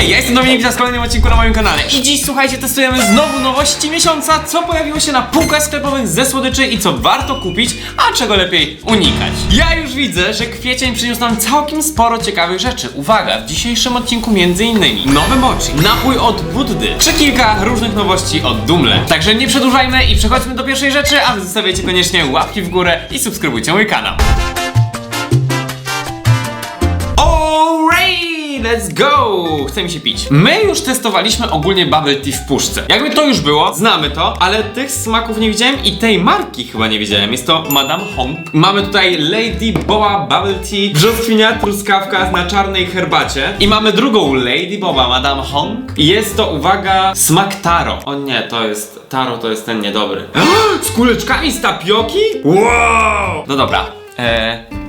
Hej, ja jestem Dominik, witam w kolejnym odcinku na moim kanale. I dziś, słuchajcie, testujemy znowu nowości miesiąca Co pojawiło się na półkach sklepowych ze słodyczy i co warto kupić, a czego lepiej unikać. Ja już widzę, że kwiecień przyniósł nam całkiem sporo ciekawych rzeczy. Uwaga, w dzisiejszym odcinku innymi Nowy mochi, napój od Buddy Czy kilka różnych nowości od Dumle Także nie przedłużajmy i przechodźmy do pierwszej rzeczy A wy zostawiajcie koniecznie łapki w górę i subskrybujcie mój kanał let's go! Chce mi się pić. My już testowaliśmy ogólnie bubble tea w puszce. Jakby to już było, znamy to, ale tych smaków nie widziałem i tej marki chyba nie widziałem. Jest to Madame Hong. Mamy tutaj Lady Boa Bubble Tea, brzoskwinia truskawka na czarnej herbacie. I mamy drugą Lady Boba Madame. I jest to, uwaga, smak taro. O nie, to jest, taro to jest ten niedobry. Z kuleczkami z tapioki? Wow! No dobra, eee...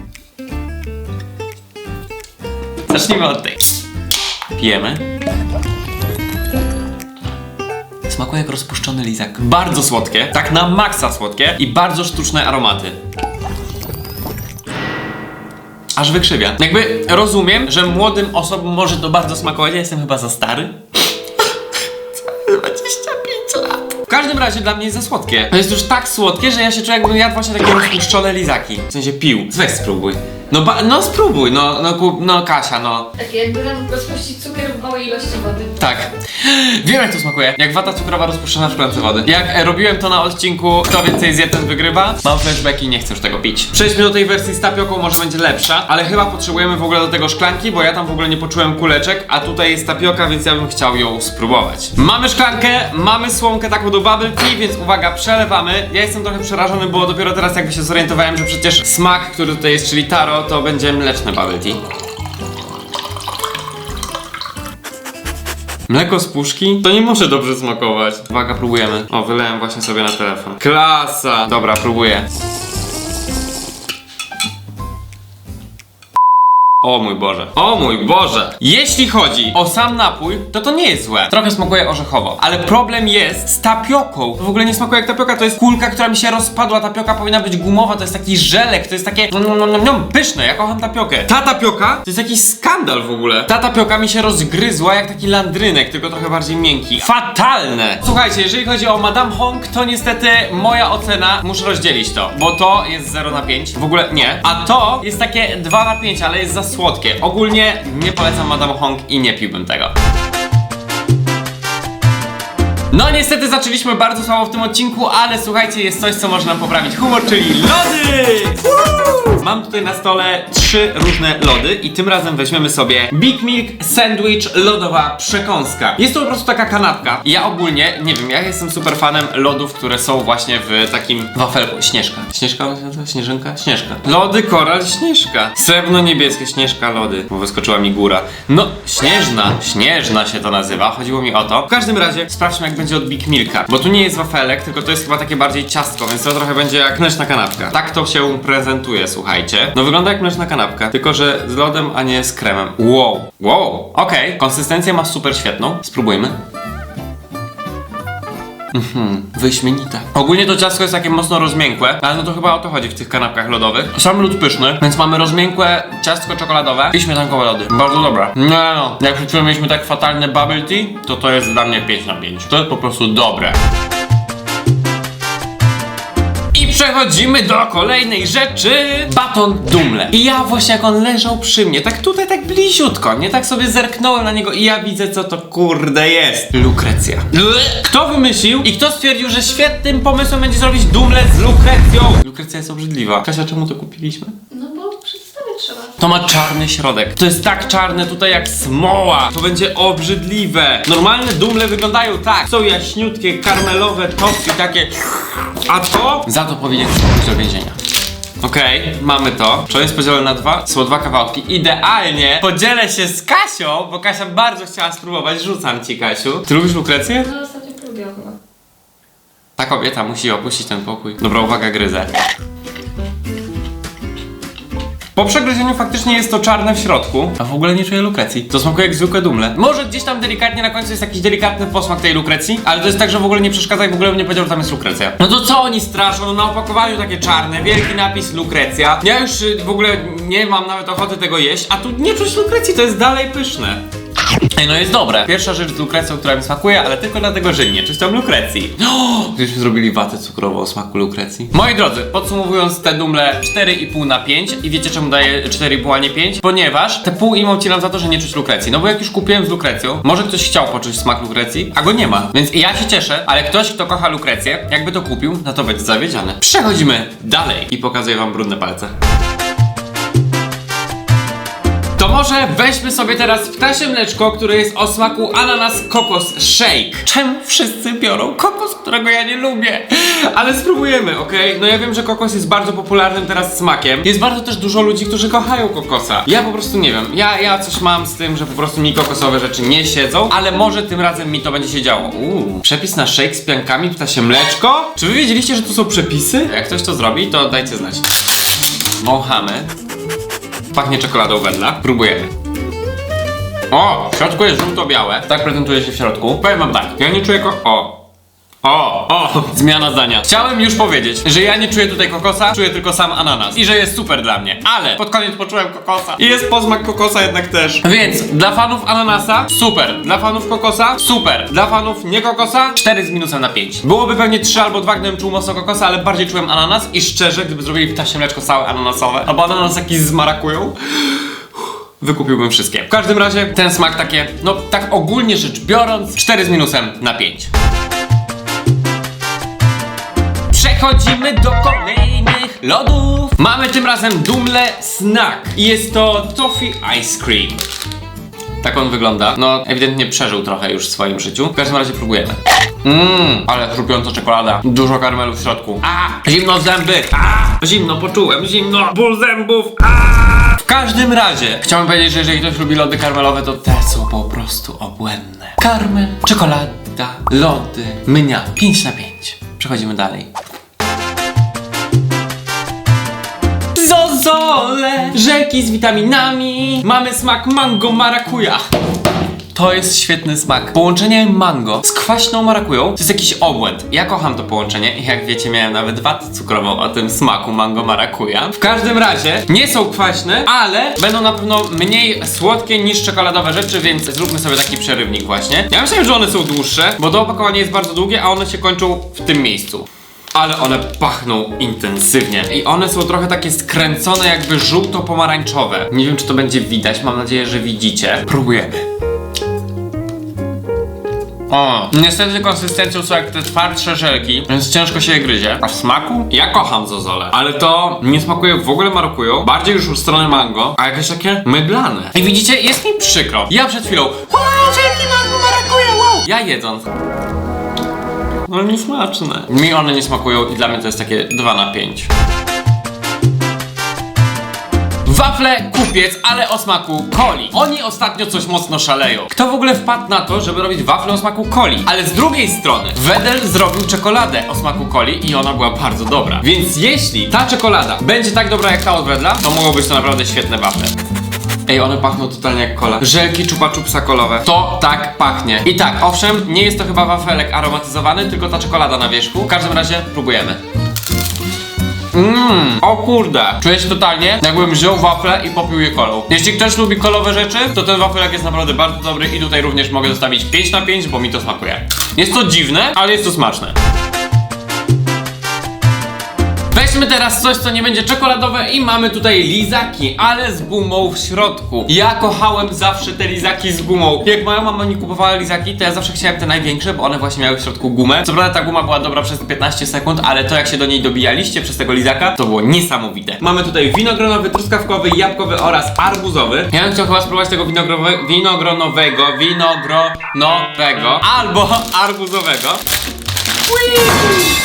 Zacznijmy od tej. Pijemy. Smakuje jak rozpuszczony lizak. Bardzo słodkie, tak na maksa słodkie i bardzo sztuczne aromaty. Aż wykrzywia. Jakby rozumiem, że młodym osobom może to bardzo smakować. Ja jestem chyba za stary. 25 lat. W każdym razie dla mnie jest za słodkie. To jest już tak słodkie, że ja się czuję jakbym jadł właśnie takie rozpuszczone lizaki. W sensie pił. Weź spróbuj. No, ba- no spróbuj, no, no, kup- no Kasia, no. Tak jakby tam rozpuścić cukier w małej ilości wody. Tak. Wiem jak to smakuje. Jak wata cukrowa rozpuszczona w szklance wody. Jak e, robiłem to na odcinku Kto więcej zje, ten wygrywa. Mam flashbacki i nie chcę już tego pić. Przejdźmy do tej wersji z tapioką, może będzie lepsza. Ale chyba potrzebujemy w ogóle do tego szklanki, bo ja tam w ogóle nie poczułem kuleczek. A tutaj jest tapioka, więc ja bym chciał ją spróbować. Mamy szklankę, mamy słomkę taką do bubble tea, więc uwaga, przelewamy. Ja jestem trochę przerażony, bo dopiero teraz jakby się zorientowałem, że przecież smak, który tutaj jest, czyli taro, to będzie mleczne bubble tea. Mleko z puszki? To nie może dobrze smakować. Uwaga, próbujemy. O, wylałem właśnie sobie na telefon. Klasa! Dobra, próbuję. O mój Boże. O mój Boże. Jeśli chodzi o sam napój, to to nie jest złe. Trochę smakuje orzechowo. Ale problem jest z tapioką. To w ogóle nie smakuje jak tapioka, to jest kulka, która mi się rozpadła. Tapioka powinna być gumowa, to jest taki żelek, to jest takie nom, nom, pyszne. Ja kocham tapiokę. Ta tapioka to jest jakiś skandal w ogóle. Ta tapioka mi się rozgryzła jak taki landrynek, tylko trochę bardziej miękki. Fatalne! Słuchajcie, jeżeli chodzi o Madame Hong, to niestety moja ocena, muszę rozdzielić to, bo to jest 0 na 5. W ogóle nie. A to jest takie 2 na 5, ale jest za słodkie. Ogólnie nie polecam Madame Hong i nie piłbym tego. No niestety zaczęliśmy bardzo słabo w tym odcinku, ale słuchajcie, jest coś, co może nam poprawić humor, czyli lody! Woo! Mam tutaj na stole trzy różne lody i tym razem weźmiemy sobie Big Milk Sandwich Lodowa Przekąska. Jest to po prostu taka kanapka. Ja ogólnie, nie wiem, ja jestem super fanem lodów, które są właśnie w takim wafelku. Śnieżka. Śnieżka? ona się nazywa? Śnieżynka? Śnieżka. Lody, koral, śnieżka. Srebrno-niebieskie, śnieżka, lody. Bo wyskoczyła mi góra. No, śnieżna, śnieżna się to nazywa. Chodziło mi o to. W każdym razie sprawdźmy jak będzie od Big Milka. Bo tu nie jest wafelek, tylko to jest chyba takie bardziej ciastko, więc to trochę będzie jak mleczna kanapka. Tak to się prezentuje, słuchajcie. No wygląda jak mleczna kanapka, tylko że z lodem, a nie z kremem. Wow, wow. Okej, konsystencję ma super świetną. Spróbujmy. Mhm, wyśmienita. Ogólnie to ciastko jest takie mocno rozmiękłe, ale no to chyba o to chodzi w tych kanapkach lodowych. Sam lód pyszny, więc mamy rozmiękłe ciastko czekoladowe i śmietankowe lody. Bardzo dobre. No no, jak przed chwilą mieliśmy tak fatalne bubble tea, to to jest dla mnie 5 na 5. To jest po prostu dobre. Przechodzimy do kolejnej rzeczy. Baton Dumle. I ja właśnie jak on leżał przy mnie, tak tutaj, tak bliziutko, nie tak sobie zerknąłem na niego i ja widzę co to kurde jest. Lukrecja. Kto wymyślił i kto stwierdził, że świetnym pomysłem będzie zrobić Dumle z lukrecją? Lukrecja jest obrzydliwa. Kasia, czemu to kupiliśmy? No bo przedstawię trzeba. To ma czarny środek. To jest tak czarne tutaj jak smoła. To będzie obrzydliwe. Normalne dumle wyglądają tak. Są jaśniutkie, karmelowe, toffee takie. A to? Za to powinien pójść do więzienia. Okej, mamy to. To jest podzielone na dwa. Są dwa kawałki. Idealnie podzielę się z Kasią, bo Kasia bardzo chciała spróbować. Rzucam ci, Kasiu. Ty lubisz lukrecję? No ostatnio próbiłam chyba. Ta kobieta musi opuścić ten pokój. Dobra, uwaga, gryzę. Po przegryzieniu faktycznie jest to czarne w środku, a w ogóle nie czuję lukrecji. To smakuje jak zwykłe dumle. Może gdzieś tam delikatnie na końcu jest jakiś delikatny posmak tej lukrecji, ale to jest tak, że w ogóle nie przeszkadza i w ogóle bym nie powiedział, że tam jest lukrecja. No to co oni straszą? No na opakowaniu takie czarne, wielki napis lukrecja. Ja już y, w ogóle nie mam nawet ochoty tego jeść, a tu nie czuć lukrecji, to jest dalej pyszne. Ej, no jest dobre. Pierwsza rzecz z lukrecją, która mi smakuje, ale tylko dlatego, że nie czystą lukrecji. No, gdybyśmy zrobili watę cukrową o smaku lukrecji. Moi drodzy, podsumowując te dumle 4,5 na 5 i wiecie czemu daję 4,5 a nie 5? Ponieważ te pół imą nam za to, że nie czuć lukrecji. No bo jak już kupiłem z lukrecją, może ktoś chciał poczuć smak lukrecji, a go nie ma. Więc ja się cieszę, ale ktoś, kto kocha lukrecję, jakby to kupił, no to będzie zawiedziony. Przechodzimy dalej i pokazuję wam brudne palce. Może weźmy sobie teraz ptasie mleczko, które jest o smaku ananas kokos shake. Czemu wszyscy biorą kokos, którego ja nie lubię? Ale spróbujemy, okej? No ja wiem, że kokos jest bardzo popularnym teraz smakiem. Jest bardzo też dużo ludzi, którzy kochają kokosa. Ja po prostu nie wiem. Ja, ja coś mam z tym, że po prostu mi kokosowe rzeczy nie siedzą, ale może tym razem mi to będzie się działo. Uuu, przepis na shake z piankami ptasie mleczko? Czy wy wiedzieliście, że tu są przepisy? Jak ktoś to zrobi, to dajcie znać. Wąchamy. Pachnie czekoladą wedla. Próbujemy. O, w środku jest żółto-białe. Tak prezentuje się w środku. Powiem wam tak, ja nie czuję ko... O. O, o, zmiana zdania. Chciałem już powiedzieć, że ja nie czuję tutaj kokosa, czuję tylko sam ananas. I że jest super dla mnie. Ale pod koniec poczułem kokosa. I jest posmak kokosa jednak też. Więc dla fanów ananasa super. Dla fanów kokosa super. Dla fanów nie kokosa 4 z minusem na 5. Byłoby pewnie 3 albo 2, gdybym czuł mocno kokosa, ale bardziej czułem ananas. I szczerze, gdyby zrobili ptasie mleczko całe ananasowe, albo ananas jakiś z marakują, wykupiłbym wszystkie. W każdym razie ten smak takie, no tak ogólnie rzecz biorąc, 4 z minusem na 5. Przechodzimy do kolejnych lodów. Mamy tym razem Dumle Snack. I jest to Toffee Ice Cream. Tak on wygląda. No, ewidentnie przeżył trochę już w swoim życiu. W każdym razie próbujemy. Mmm, ale chrupiąca czekolada. Dużo karmelu w środku. A, zimno zęby. A, zimno poczułem, zimno. Ból zębów. A. W każdym razie, chciałbym powiedzieć, że jeżeli ktoś lubi lody karmelowe, to te są po prostu obłędne. Karmel, czekolada, lody, mynia. 5 na 5. Przechodzimy dalej. Zozole, rzeki z witaminami. Mamy smak mango marakuja. To jest świetny smak. Połączenie mango z kwaśną marakują to jest jakiś obłęd. Ja kocham to połączenie i jak wiecie miałem nawet watę cukrową o tym smaku mango marakuja. W każdym razie nie są kwaśne, ale będą na pewno mniej słodkie niż czekoladowe rzeczy, więc zróbmy sobie taki przerywnik właśnie. Ja myślałem, że one są dłuższe, bo to opakowanie jest bardzo długie, a one się kończą w tym miejscu. Ale one pachną intensywnie. I one są trochę takie skręcone, jakby żółto-pomarańczowe. Nie wiem, czy to będzie widać, mam nadzieję, że widzicie. Próbujemy. O, niestety konsystencją są jak te twardsze żelki, więc ciężko się je gryzie. A w smaku? Ja kocham zozole, ale to nie smakuje w ogóle marokują, bardziej już w stronę mango, a jakieś takie mydlane. I widzicie, jest mi przykro. Ja przed chwilą, wow, żelki mango marakuja, wow. Ja jedząc, no niesmaczne. Mi one nie smakują i dla mnie to jest takie 2 na 5. Wafle kupiec, ale o smaku coli. Oni ostatnio coś mocno szaleją. Kto w ogóle wpadł na to, żeby robić wafle o smaku coli? Ale z drugiej strony, Wedel zrobił czekoladę o smaku coli i ona była bardzo dobra. Więc jeśli ta czekolada będzie tak dobra jak ta od Wedla, to mogą być to naprawdę świetne wafle. Ej, one pachną totalnie jak kola. Żelki czupa czupsa kolowe. To tak pachnie. I tak, owszem, nie jest to chyba wafelek aromatyzowany, tylko ta czekolada na wierzchu. W każdym razie próbujemy. Mmm, o kurde. Czuję się totalnie, jakbym wziął wafle i popił je kolą. Jeśli ktoś lubi kolowe rzeczy, to ten wafelek jest naprawdę bardzo dobry i tutaj również mogę zostawić 5 na 5, bo mi to smakuje. Jest to dziwne, ale jest to smaczne. Weźmy teraz coś, co nie będzie czekoladowe i mamy tutaj lizaki, ale z gumą w środku. Ja kochałem zawsze te lizaki z gumą. Jak moja mama mi kupowała lizaki, to ja zawsze chciałem te największe, bo one właśnie miały w środku gumę. Co prawda ta guma była dobra przez 15 sekund, ale to jak się do niej dobijaliście przez tego lizaka, to było niesamowite. Mamy tutaj winogronowy, truskawkowy, jabłkowy oraz arbuzowy. Ja bym chciał chyba spróbować tego winogrowe, winogronowego, winogronowego albo arbuzowego.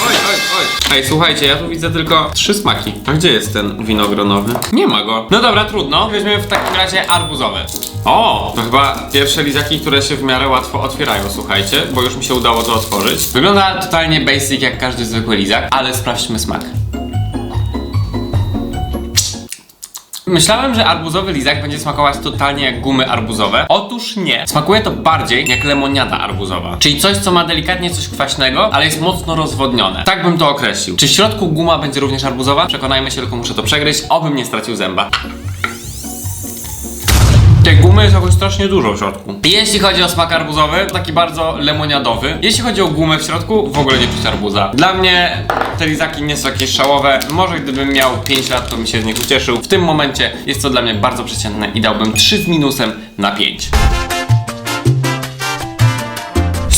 Oj, oj, oj. Ej, słuchajcie, ja tu widzę tylko trzy smaki. A gdzie jest ten winogronowy? Nie ma go. No dobra, trudno. Weźmiemy w takim razie arbuzowy. O, to chyba pierwsze lizaki, które się w miarę łatwo otwierają, słuchajcie, bo już mi się udało to otworzyć. Wygląda totalnie basic jak każdy zwykły lizak, ale sprawdźmy smak. Myślałem, że arbuzowy lizak będzie smakować totalnie jak gumy arbuzowe. Otóż nie. Smakuje to bardziej jak lemoniada arbuzowa. Czyli coś, co ma delikatnie coś kwaśnego, ale jest mocno rozwodnione. Tak bym to określił. Czy w środku guma będzie również arbuzowa? Przekonajmy się, tylko muszę to przegryźć, obym nie stracił zęba. Jest jakoś strasznie dużo w środku. Jeśli chodzi o smak arbuzowy, taki bardzo lemoniadowy. Jeśli chodzi o gumę w środku, w ogóle nie czuć arbuza. Dla mnie te lizaki nie są jakieś szałowe. Może gdybym miał 5 lat, to bym się z nich ucieszył. W tym momencie jest to dla mnie bardzo przeciętne i dałbym 3 z minusem na 5.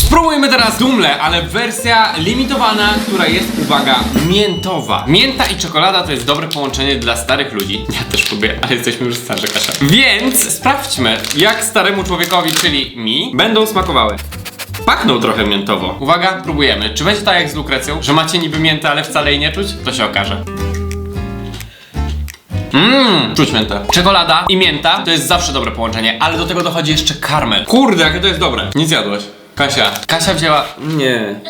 Spróbujmy teraz Dumle, ale wersja limitowana, która jest, uwaga, miętowa. Mięta i czekolada to jest dobre połączenie dla starych ludzi. Ja też lubię, ale jesteśmy już starzy, Kasia. Więc sprawdźmy, jak staremu człowiekowi, czyli mi, będą smakowały. Pachną trochę miętowo. Uwaga, próbujemy. Czy będzie tak jak z lukrecją, że macie niby miętę, ale wcale jej nie czuć? To się okaże. Mmm, czuć miętę. Czekolada i mięta to jest zawsze dobre połączenie, ale do tego dochodzi jeszcze karmel. Kurde, jakie to jest dobre. Nie zjadłaś. Kasia. Kasia wzięła. Nie.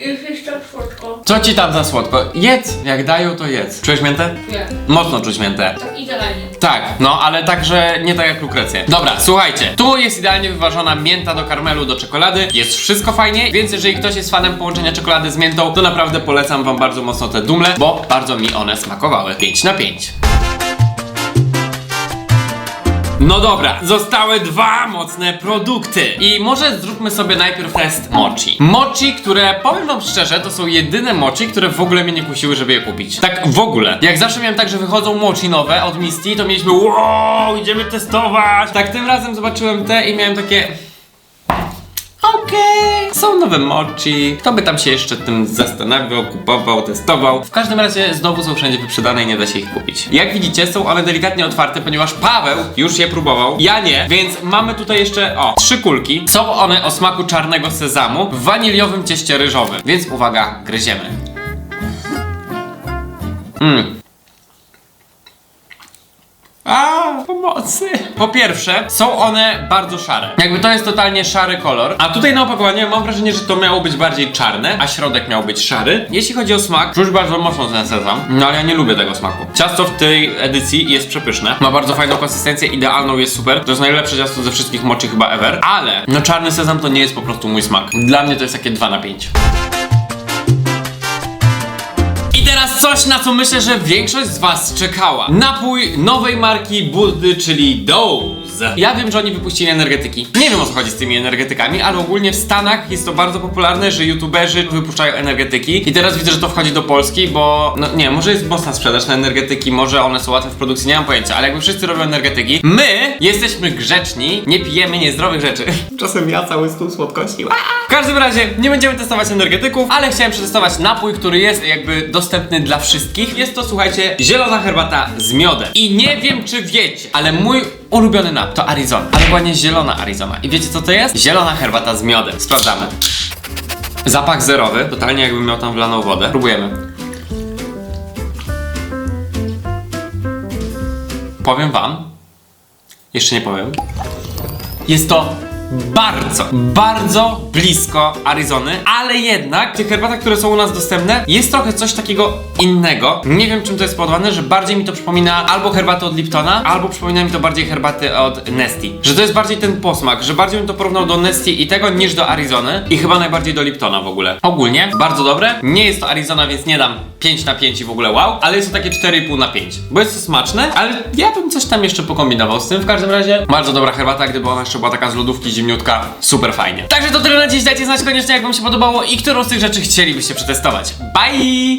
Już jeszcze słodko. Co ci tam za słodko? Jedz! Jak dają, to jedz. Czułeś miętę? Nie. Mocno czuć miętę. Tak idealnie. Tak, no ale także nie tak jak lukrecję. Dobra, słuchajcie, tu jest idealnie wyważona mięta do karmelu, do czekolady, jest wszystko fajnie, więc jeżeli ktoś jest fanem połączenia czekolady z miętą, to naprawdę polecam wam bardzo mocno te dumle, bo bardzo mi one smakowały. 5 na 5. No dobra, zostały dwa mocne produkty. I może zróbmy sobie najpierw test mochi. Mochi, które powiem wam szczerze, to są jedyne mochi, które w ogóle mnie nie kusiły, żeby je kupić. Tak w ogóle. Jak zawsze miałem tak, że wychodzą mochi nowe od Misty, to mieliśmy wow, idziemy testować. Tak tym razem zobaczyłem te i miałem takie... Okej, są nowe mochi. Kto by tam się jeszcze tym zastanawiał, kupował, testował? W każdym razie znowu są wszędzie wyprzedane i nie da się ich kupić. Jak widzicie, są one delikatnie otwarte, ponieważ Paweł już je próbował, ja nie, więc mamy tutaj jeszcze, o, trzy kulki. Są one o smaku czarnego sezamu w waniliowym cieście ryżowym. Więc uwaga, gryziemy. Mmm. A, pomocy. Po pierwsze, są one bardzo szare. Jakby to jest totalnie szary kolor. A tutaj na opakowaniu mam wrażenie, że to miało być bardziej czarne, a środek miał być szary. Jeśli chodzi o smak, czuć bardzo mocno ten sezam, no ale ja nie lubię tego smaku. Ciasto w tej edycji jest przepyszne. Ma bardzo fajną konsystencję, idealną, jest super. To jest najlepsze ciasto ze wszystkich moczy chyba ever. Ale, no czarny sezam to nie jest po prostu mój smak. Dla mnie to jest takie 2 na 5. Teraz coś, na co myślę, że większość z was czekała. Napój nowej marki Buddy, czyli Ja wiem, że oni wypuścili energetyki. Nie wiem o co chodzi z tymi energetykami, ale ogólnie w Stanach jest to bardzo popularne, że youtuberzy wypuszczają energetyki. I teraz widzę, że to wchodzi do Polski, bo no nie, może jest mocna sprzedaż na energetyki, może one są łatwe w produkcji, nie mam pojęcia, ale jakby wszyscy robią energetyki, my jesteśmy grzeczni, nie pijemy niezdrowych rzeczy. Czasem ja cały stół słodkości. W każdym razie nie będziemy testować energetyków, ale chciałem przetestować napój, który jest jakby dostępny dla wszystkich. Jest to, słuchajcie, zielona herbata z miodem. I nie wiem, czy wiecie, ale mój ulubiony napój to Arizona. Ale dokładnie zielona Arizona. I wiecie, co to jest? Zielona herbata z miodem. Sprawdzamy. Zapach zerowy, totalnie jakbym miał tam wlaną wodę. Próbujemy. Powiem wam, jeszcze nie powiem. Jest to bardzo, bardzo blisko Arizony, ale jednak w tych herbatach, które są u nas dostępne, jest trochę coś takiego innego. Nie wiem czym to jest spowodowane, że bardziej mi to przypomina albo herbatę od Liptona, albo przypomina mi to bardziej herbaty od Nesty. Że to jest bardziej ten posmak, że bardziej bym to porównał do Nesty i tego niż do Arizony i chyba najbardziej do Liptona w ogóle. Ogólnie bardzo dobre. Nie jest to Arizona, więc nie dam 5 na 5 i w ogóle wow, ale jest to takie 4,5 na 5. Bo jest to smaczne, ale ja bym coś tam jeszcze pokombinował z tym. W każdym razie bardzo dobra herbata, gdyby ona jeszcze była taka z lodówki zimniutka, super fajnie. Także to tyle na dziś, dajcie znać koniecznie jak wam się podobało i którą z tych rzeczy chcielibyście przetestować. Bye!